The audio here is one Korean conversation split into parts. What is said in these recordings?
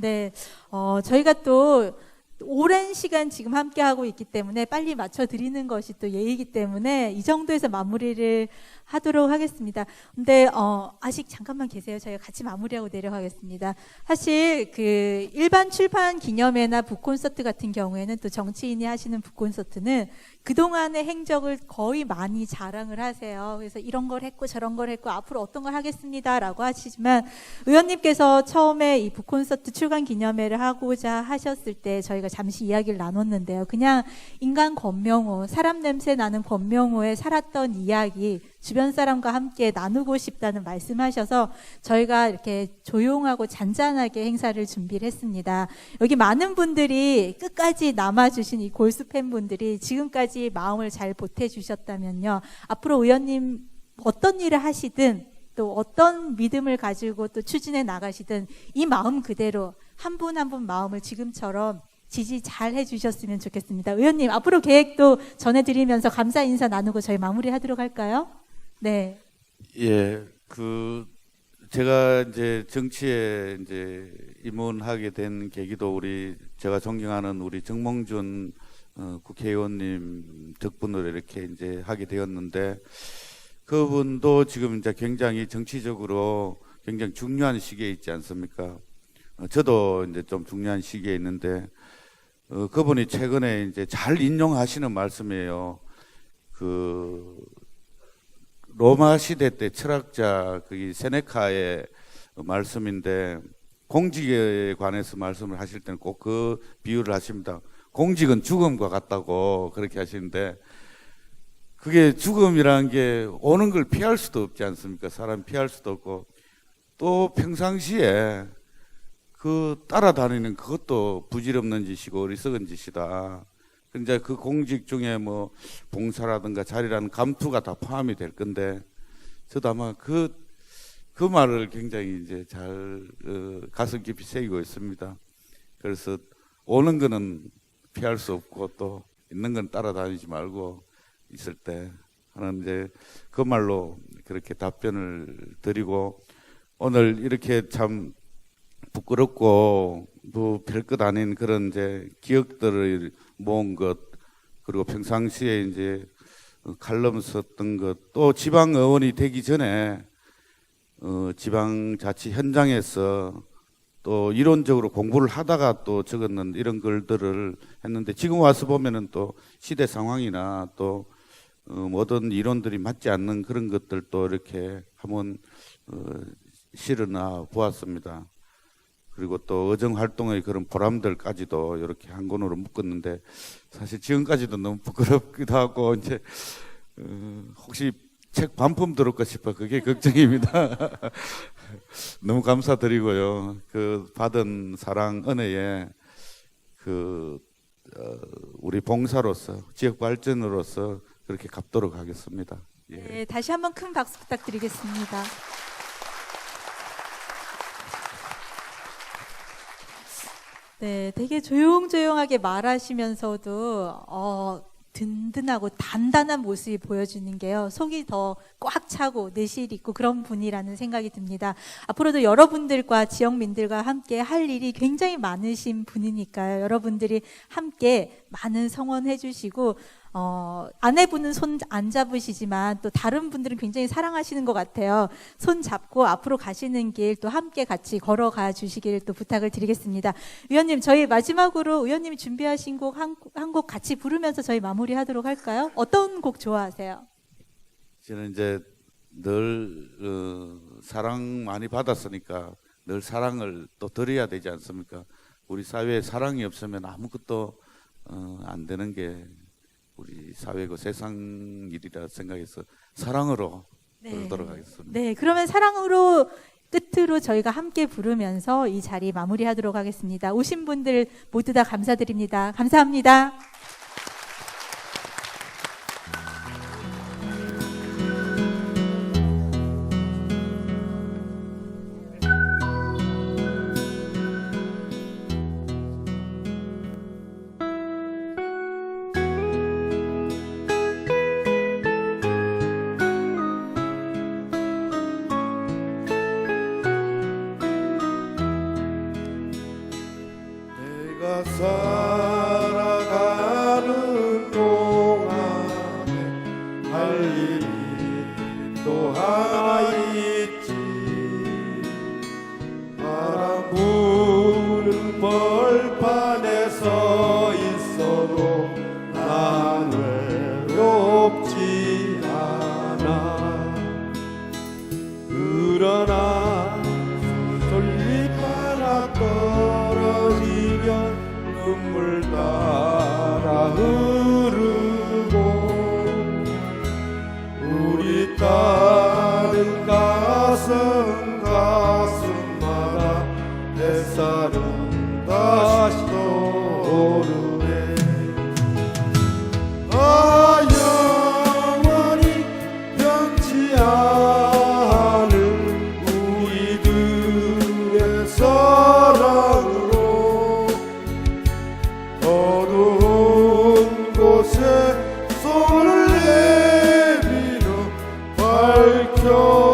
네, 어, 저희가 또 오랜 시간 지금 함께 하고 있기 때문에 빨리 맞춰 드리는 것이 또 예의이기 때문에 이 정도에서 마무리를 하도록 하겠습니다. 근데 어, 아직 잠깐만 계세요. 저희가 같이 마무리하고 내려가겠습니다. 사실 그 일반 출판 기념회나 북 콘서트 같은 경우에는 또 정치인이 하시는 북 콘서트는 그동안의 행적을 거의 많이 자랑을 하세요. 그래서 이런 걸 했고 저런 걸 했고 앞으로 어떤 걸 하겠습니다라고 하시지만 의원님께서 처음에 이 북콘서트 출간 기념회를 하고자 하셨을 때 저희가 잠시 이야기를 나눴는데요. 그냥 인간 권명호, 사람 냄새 나는 권명호의 살았던 이야기 주변 사람과 함께 나누고 싶다는 말씀하셔서 저희가 이렇게 조용하고 잔잔하게 행사를 준비를 했습니다. 여기 많은 분들이 끝까지 남아주신 이 골수 팬분들이 지금까지 마음을 잘 보태주셨다면요. 앞으로 의원님 어떤 일을 하시든 또 어떤 믿음을 가지고 또 추진해 나가시든 이 마음 그대로 한 분 한 분 마음을 지금처럼 지지 잘 해주셨으면 좋겠습니다. 의원님 앞으로 계획도 전해드리면서 감사 인사 나누고 저희 마무리 하도록 할까요? 네. 예, 그 제가 이제 정치에 이제 입문하게 된 계기도 우리 제가 존경하는 우리 정몽준 어, 국회의원님 덕분으로 이렇게 이제 하게 되었는데 그분도 지금 이제 굉장히 정치적으로 굉장히 중요한 시기에 있지 않습니까? 어, 저도 이제 좀 중요한 시기에 있는데 어, 그분이 최근에 이제 잘 인용하시는 말씀이에요. 그 로마 시대 때 철학자 그 세네카의 말씀인데 공직에 관해서 말씀을 하실 때는 꼭 그 비유를 하십니다. 공직은 죽음과 같다고 그렇게 하시는데 그게 죽음이라는 게 오는 걸 피할 수도 없지 않습니까? 사람 피할 수도 없고 또 평상시에 그 따라다니는 그것도 부질없는 짓이고 어리석은 짓이다. 근데 그 공직 중에 뭐 봉사라든가 자리라는 감투가 다 포함이 될 건데 저도 아마 그, 그 말을 굉장히 이제 잘 어, 가슴 깊이 새기고 있습니다. 그래서 오는 거는 피할 수 없고 또 있는 건 따라다니지 말고 있을 때 하는 이제 그 말로 그렇게 답변을 드리고 오늘 이렇게 참 부끄럽고 뭐 별것 아닌 그런 이제 기억들을 모은 것 그리고 평상시에 이제 칼럼 썼던 것 또 지방 의원이 되기 전에 어 지방 자치 현장에서 또 이론적으로 공부를 하다가 또 적었는 이런 글들을 했는데 지금 와서 보면은 또 시대 상황이나 또 어, 모든 이론들이 맞지 않는 그런 것들도 이렇게 한번 어, 실어나 보았습니다. 그리고 또 의정 활동의 그런 보람들까지도 이렇게 한 권으로 묶었는데 사실 지금까지도 너무 부끄럽기도 하고 이제 어, 혹시 책 반품 들을까 싶어 그게 걱정입니다. 너무 감사드리고요. 그 받은 사랑 은혜에 그 어, 우리 봉사로서 지역 발전으로서 그렇게 갚도록 하겠습니다. 예. 네, 다시 한번 큰 박수 부탁드리겠습니다. 네, 되게 조용조용하게 말하시면서도 어, 든든하고 단단한 모습이 보여주는 게요. 속이 더 꽉 차고 내실 있고 그런 분이라는 생각이 듭니다. 앞으로도 여러분들과 지역민들과 함께 할 일이 굉장히 많으신 분이니까요. 여러분들이 함께 많은 성원해 주시고 어, 아내분은 손 안 잡으시지만 또 다른 분들은 굉장히 사랑하시는 것 같아요. 손 잡고 앞으로 가시는 길 또 함께 같이 걸어가 주시길 또 부탁을 드리겠습니다. 의원님, 저희 마지막으로 의원님이 준비하신 곡한곡 같이 부르면서 저희 마무리하도록 할까요? 어떤 곡 좋아하세요? 저는 이제 늘 어, 사랑 많이 받았으니까 늘 사랑을 또 드려야 되지 않습니까? 우리 사회에 사랑이 없으면 아무것도 어, 안 되는 게 우리 사회고 세상 일이라 생각해서 사랑으로 부르도록 하겠습니다. 네, 그러면 사랑으로 끝으로 저희가 함께 부르면서 이 자리 마무리하도록 하겠습니다. 오신 분들 모두 다 감사드립니다. 감사합니다. 또 하나 있지. 바람 부는 벌판에 서 있어도 난 외롭지 않아. 그런 하나님 우리들의 사랑으로 어두운 곳에 손을 내밀어 밝혀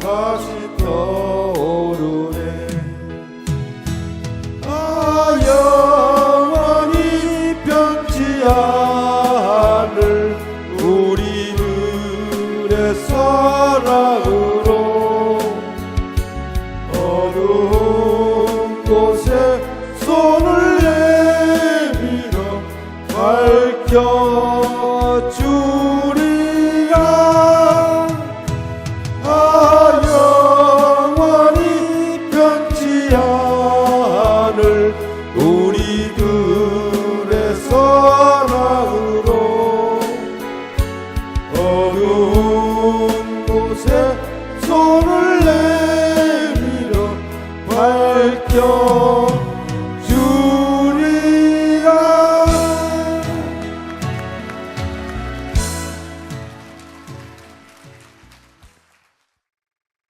다시 떠오르